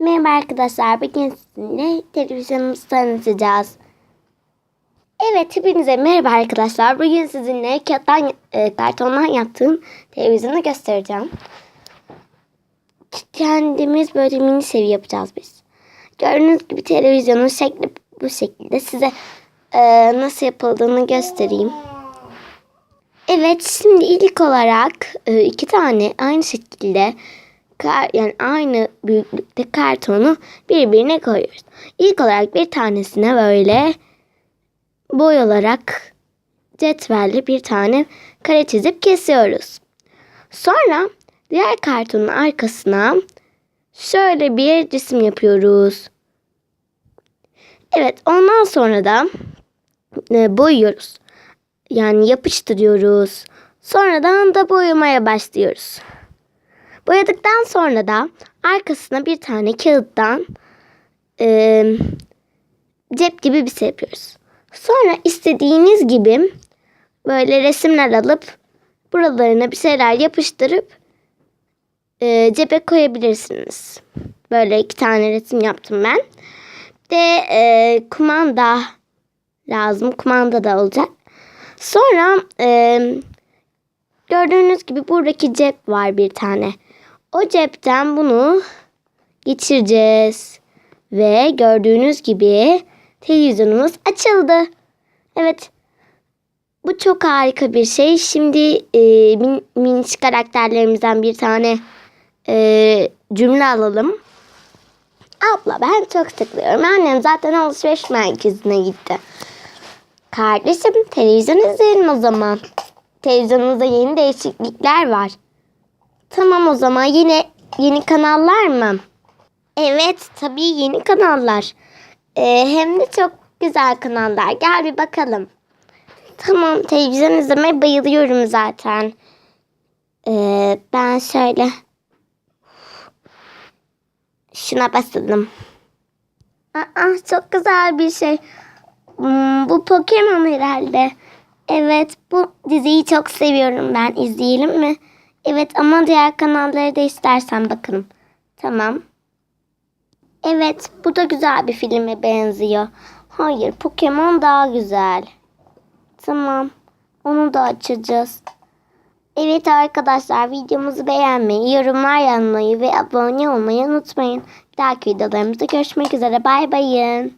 Merhaba arkadaşlar. Bugün sizinle televizyonumuzu tanıtacağız. Evet hepinize merhaba arkadaşlar. Bugün sizinle kağıttan, e, kartondan yaptığım televizyonu göstereceğim. Kendimiz böyle mini sevi yapacağız biz. Gördüğünüz gibi televizyonun şekli bu şekilde. Size e, nasıl yapıldığını göstereyim. Evet şimdi ilk olarak e, iki tane aynı şekilde yani aynı büyüklükte kartonu birbirine koyuyoruz. İlk olarak bir tanesine böyle boy olarak cetvelle bir tane kare çizip kesiyoruz. Sonra diğer kartonun arkasına şöyle bir cisim yapıyoruz. Evet ondan sonra da e, boyuyoruz. Yani yapıştırıyoruz. Sonradan da boyamaya başlıyoruz. Boyadıktan sonra da arkasına bir tane kağıttan e, cep gibi bir şey yapıyoruz. Sonra istediğiniz gibi böyle resimler alıp buralarına bir şeyler yapıştırıp e, cebe koyabilirsiniz. Böyle iki tane resim yaptım ben. De e, kumanda lazım. Kumanda da olacak. Sonra e, gördüğünüz gibi buradaki cep var bir tane. O cepten bunu geçireceğiz. Ve gördüğünüz gibi televizyonumuz açıldı. Evet. Bu çok harika bir şey. Şimdi e, min, minik karakterlerimizden bir tane e, cümle alalım. Abla ben çok sıkılıyorum. Annem zaten alışveriş merkezine gitti. Kardeşim televizyon izleyelim o zaman. Televizyonumuzda yeni değişiklikler var. Tamam o zaman yine yeni kanallar mı? Evet tabii yeni kanallar. Ee, hem de çok güzel kanallar. Gel bir bakalım. Tamam televizyon izlemeye bayılıyorum zaten. Ee, ben şöyle şuna basalım. Aa, çok güzel bir şey. Hmm, bu Pokemon herhalde. Evet bu diziyi çok seviyorum ben. İzleyelim mi? Evet ama diğer kanalları da istersen bakalım. Tamam. Evet bu da güzel bir filme benziyor. Hayır Pokemon daha güzel. Tamam. Onu da açacağız. Evet arkadaşlar videomuzu beğenmeyi, yorumlar yazmayı ve abone olmayı unutmayın. Bir dahaki videolarımızda görüşmek üzere. Bay bayın.